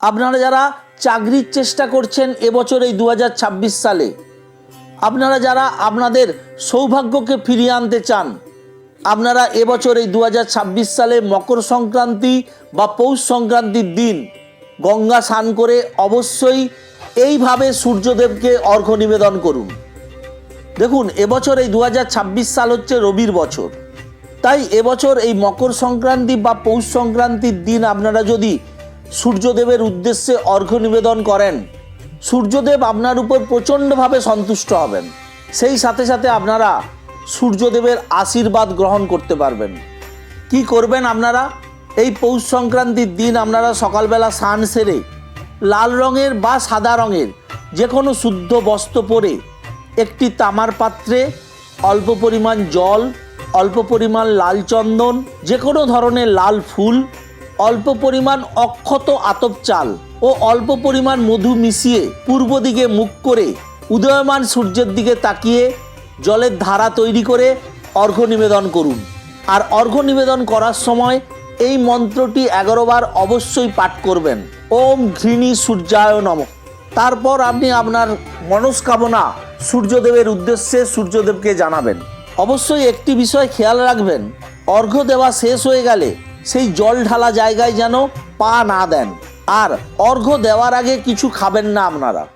আপনারা যারা চাকরির চেষ্টা করছেন এবছর এই দু হাজার ছাব্বিশ সালে, আপনারা যারা আপনাদের সৌভাগ্যকে ফিরিয়ে আনতে চান, আপনারা এবছর এই দু হাজার ছাব্বিশ সালে মকর সংক্রান্তি বা পৌষ সংক্রান্তির দিন গঙ্গা স্নান করে অবশ্যই এইভাবে সূর্যদেবকে অর্ঘ্য নিবেদন করুন। দেখুন, এবছর এই দু হাজার ছাব্বিশ সাল হচ্ছে রবির বছর। তাই এবছর এই মকর সংক্রান্তি বা পৌষ সংক্রান্তির দিন আপনারা যদি সূর্যদেবের উদ্দেশ্যে অর্ঘ্য নিবেদন করেন। সূর্যদেব আপনার উপর প্রচণ্ডভাবে সন্তুষ্ট হবেন। সেই সাথে সাথে আপনারা সূর্যদেবের আশীর্বাদ গ্রহণ করতে পারবেন। কি করবেন আপনারা? এই পৌষ সংক্রান্তির দিন আপনারা সকালবেলা স্নান সেরে লাল রঙের বা সাদা রঙের যে কোনো শুদ্ধ বস্ত্র পরে একটি তামার পাত্রে অল্প পরিমাণ জল, অল্প পরিমাণ লাল চন্দন, যে কোনো ধরনের লাল ফুল অল্প পরিমাণ অক্ষত আতপ চাল ও অল্প পরিমাণ মধু মিশিয়ে পূর্ব দিকে মুখ করে উদয়মান সূর্যের দিকে তাকিয়ে জলের ধারা তৈরি করে অর্ঘ্য নিবেদন করুন। আর অর্ঘ্য নিবেদন করার সময় এই মন্ত্রটি এগারো বার অবশ্যই পাঠ করবেন। ওম ঘৃণী সূর্যায় নম। তারপর আপনি আপনার মনস্কামনা সূর্যদেবের উদ্দেশ্যে সূর্যদেবকে জানাবেন। অবশ্যই একটি বিষয় খেয়াল রাখবেন, অর্ঘ্য দেওয়া শেষ হয়ে গেলে সেই জল ঢালা জায়গায় যেন পা না দেন। আর অর্ঘ্য দেওয়ার আগে কিছু খাবেন না আপনারা।